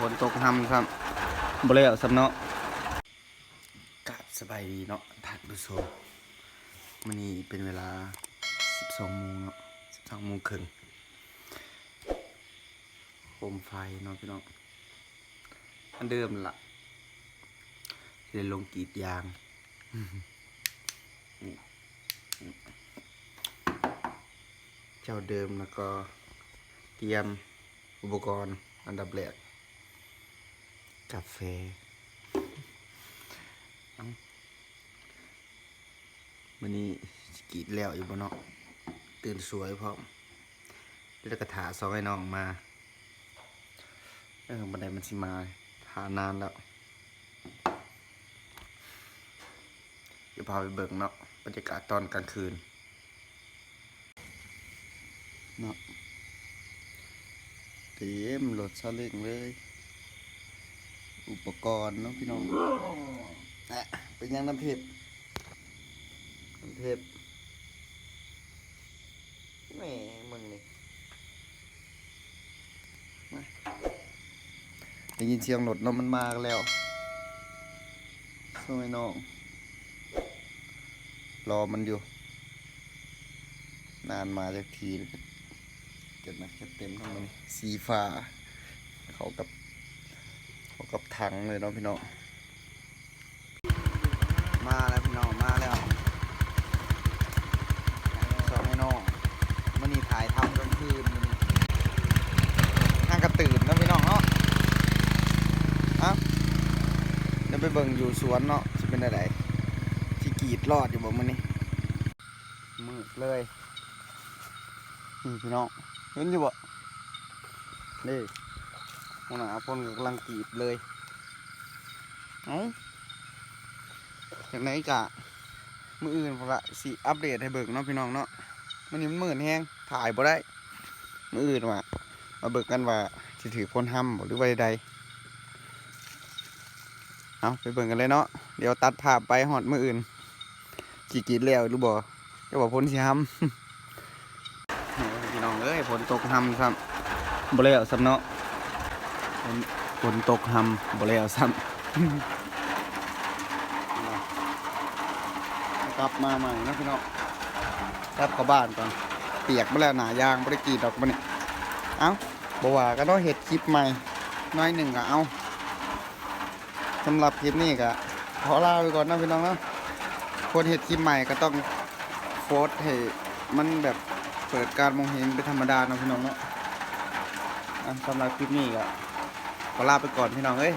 ฝนตกห้ำครับบ่แล้วสำเนาะกราบสบายดีเนาะท่านผู้ชมมื้อนี้เป็นเวลา 12โมงเนาะ12โมงครึ่งโคมไฟเนาะพี่น้องอันเดิมละสิได้ลงกีดยางนี่เจ้าเดิมแล้วก็เตรียมอุปกรณ์อันดับแรก กาแฟมันนี้กีดแล้วอยู่บนเนาะตื่นสวยพร้อมแล้วก็ถาซองให้น้องมาเออบันไดมันสิมาหานานแล้วเดี๋ยวพาไปเบิ่งเนาะบรรยากาศตอนกลางคืนเนาะเต็มรถซาเล้งเลย อุปกรณ์เนาะพี่น้องอะเป็นยังน้ำเพชรน้ำเพชรแหม่มึงนี่ได้ยินเสียงรถเนาะมันมากแล้วสวยน้องรอมันอยู่ นานมาจากทีแล้วก็ดมาจะเต็มทั้งมันสีฟ้า เขากับากับถังเลยเนาะพี่น้องมาแล้วพี่น้องมาแล้วสองให้น้องมันนี่ถ่ายทำกลางคืนมันนี่ห้างกระตื่นเนาะพี่น้องเนาะอ้าเดี๋ยวไปเบิ่งอยู่สวนเนาะจะเป็นอะไรที่กรีดรอดอยู่บ่มันนี่มืดเลยนี่พี่น้องเห็นอยู่บ่นี่ หัวหน้าพลกำลังกรีดเลย เอ้าจากไหนกะมืออื่นพนละสิอัปเดตให้เบิกเนาะพี่น้องเนาะมันนี้มันมืดแห้งถ่ายบ่ได้ มืออื่นว่ามาเบิกกันว่าสิถือพ้นห้ำหรือว่าใดๆเอาไปเบิ่งกันเลยเนาะเดี๋ยวตัดภาพไปหอดมืออื่นจีกรีดแล้วหรือบ่จะบอกพ้นสิห้ำพี่น้องเอ้ยฝนตกห้ำซ้ำบ่แล้วซ้ำเนาะ ฝนฝนตกห้ำบ่แล้วซ้ำกลับมาใหม่นะพี่น้องกลับเข้าบ้านก่อนเปียกมาแล้วหนายางไม่ได้กรีดดอกมันนี่เอ้าบว่าก็ต้องเห็ดคลิปใหม่ น้อยหนึ่งก็เอาสำหรับคลิปนี้ก็ขอลาไปก่อนนะพี่น้องนะคนเห็ดคลิปใหม่ก็ต้องโฟสให้มันแบบเปิดการมองเห็นเป็นธรรมดานะพี่น้องเนาะสำหรับคลิปนี้ก็ ลาไปก่อนพี่น้องเอ้ย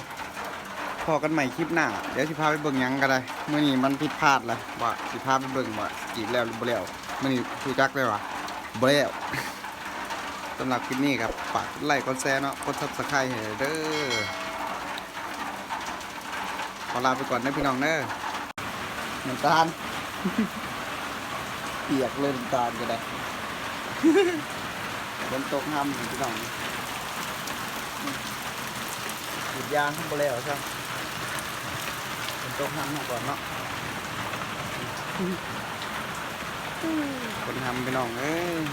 พอกันใหม่คลิปหน้า เดี๋ยวสิพาไปเบิ่งยังก็ได้เมื่อนี้มันผิดพลาดเลยว่าสิพาไปเบิ่งว่าสกรีดแล้วหรือบ่แล้วเมื่อนี้คุยจักเลยว่าบ่แล้วสำหรับคลิปนี้ครับฝากไลค์กดแชร์เนาะกดซับสไครต์ให้เด้อขอลาไปก่อนนะพี่น้องเด้อน้ำตาลเปียกเลยน้ำตาลก็ได้ฝนตกห้ำพี่น้อง หยุดยางข้างบนแล้วใช่ไหมเป็นโต๊ะห้ำก่อนเนาะคนทำไปน้องเอ้ย